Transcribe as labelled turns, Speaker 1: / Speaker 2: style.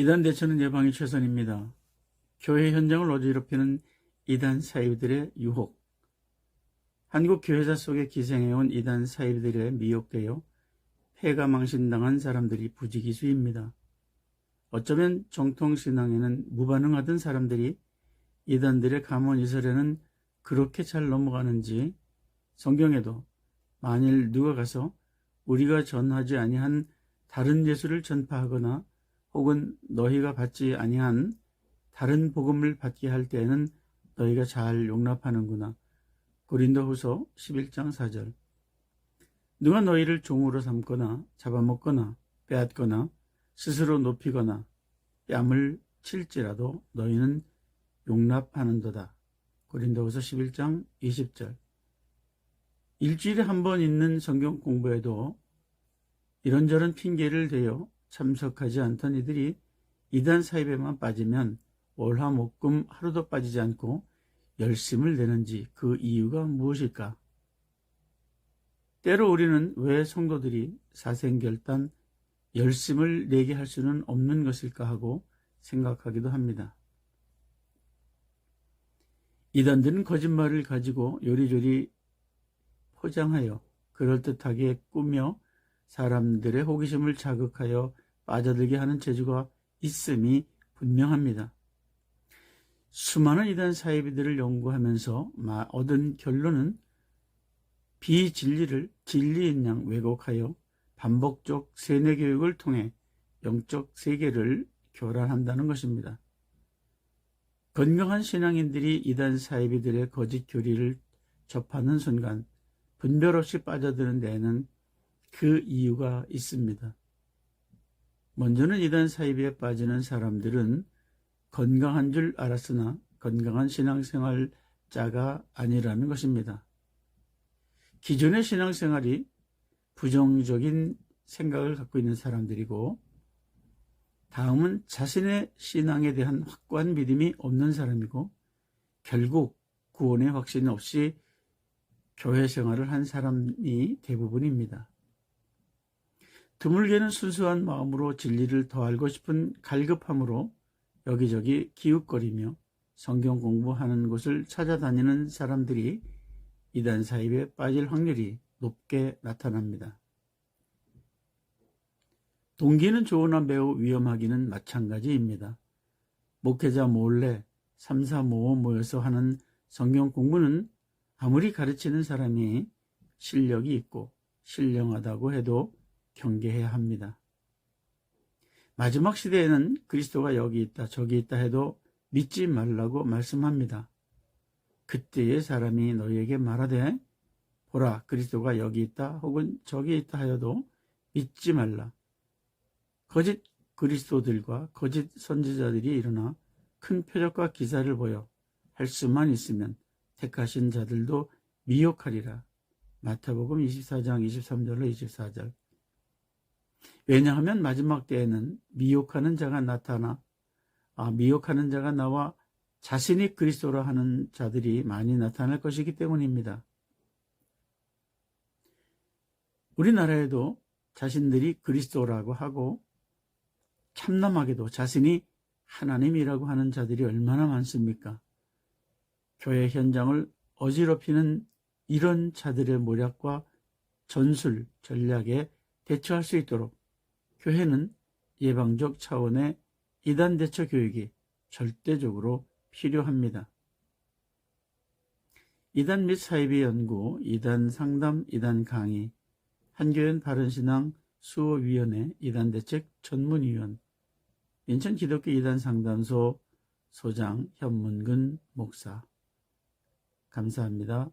Speaker 1: 이단 대처는 예방이 최선입니다. 교회 현장을 어지럽히는 이단 사이비들의 유혹. 한국 교회사 속에 기생해온 이단 사이비들에 미혹되어 폐가 망신당한 사람들이 부지기수입니다. 어쩌면 정통 신앙에는 무반응하던 사람들이 이단들의 감언이설에는 그렇게 잘 넘어가는지 성경에도 만일 누가 가서 우리가 전하지 아니한 다른 예수를 전파하거나 혹은 너희가 받지 아니한 다른 복음을 받게 할 때에는 너희가 잘 용납하는구나. 고린도후서 11장 4절. 누가 너희를 종으로 삼거나 잡아먹거나 빼앗거나 스스로 높이거나 뺨을 칠지라도 너희는 용납하는도다. 고린도후서 11장 20절. 일주일에 한 번 있는 성경 공부에도 이런저런 핑계를 대어 참석하지 않던 이들이 이단 사입에만 빠지면 월화목금 하루도 빠지지 않고 열심을 내는지 그 이유가 무엇일까? 때로 우리는 왜 성도들이 사생결단 열심을 내게 할 수는 없는 것일까 하고 생각하기도 합니다. 이단들은 거짓말을 가지고 요리조리 포장하여 그럴듯하게 꾸며 사람들의 호기심을 자극하여 빠져들게 하는 재주가 있음이 분명합니다. 수많은 이단 사이비들을 연구하면서 얻은 결론은 비진리를 진리인 양 왜곡하여 반복적 세뇌 교육을 통해 영적 세계를 교란한다는 것입니다. 건강한 신앙인들이 이단 사이비들의 거짓 교리를 접하는 순간 분별 없이 빠져드는 데에는 그 이유가 있습니다. 먼저는 이단 사이비에 빠지는 사람들은 건강한 줄 알았으나 건강한 신앙생활자가 아니라는 것입니다. 기존의 신앙생활이 부정적인 생각을 갖고 있는 사람들이고 다음은 자신의 신앙에 대한 확고한 믿음이 없는 사람이고 결국 구원의 확신 없이 교회 생활을 한 사람이 대부분입니다. 드물게는 순수한 마음으로 진리를 더 알고 싶은 갈급함으로 여기저기 기웃거리며 성경 공부하는 곳을 찾아다니는 사람들이 이단 사입에 빠질 확률이 높게 나타납니다. 동기는 좋으나 매우 위험하기는 마찬가지입니다. 목회자 몰래 3, 4, 5 모여서 하는 성경 공부는 아무리 가르치는 사람이 실력이 있고 신령하다고 해도 경계해야 합니다. 마지막 시대에는 그리스도가 여기 있다, 저기 있다 해도 믿지 말라고 말씀합니다. 그때의 사람이 너희에게 말하되 보라 그리스도가 여기 있다 혹은 저기 있다 하여도 믿지 말라. 거짓 그리스도들과 거짓 선지자들이 일어나 큰 표적과 기사를 보여 할 수만 있으면 택하신 자들도 미혹하리라. 마태복음 24장 23절로 24절. 왜냐하면 마지막 때에는 미혹하는 자가 나타나 아, 미혹하는 자가 나와 자신이 그리스도라 하는 자들이 많이 나타날 것이기 때문입니다. 우리나라에도 자신들이 그리스도라고 하고 참남하게도 자신이 하나님이라고 하는 자들이 얼마나 많습니까? 교회 현장을 어지럽히는 이런 자들의 모략과 전술, 전략에 대처할 수 있도록 교회는 예방적 차원의 이단 대처 교육이 절대적으로 필요합니다. 이단 및 사이비 연구, 이단 상담, 이단 강의, 한교연 바른신앙 수호위원회 이단 대책 전문위원, 인천 기독교 이단 상담소 소장 현문근 목사. 감사합니다.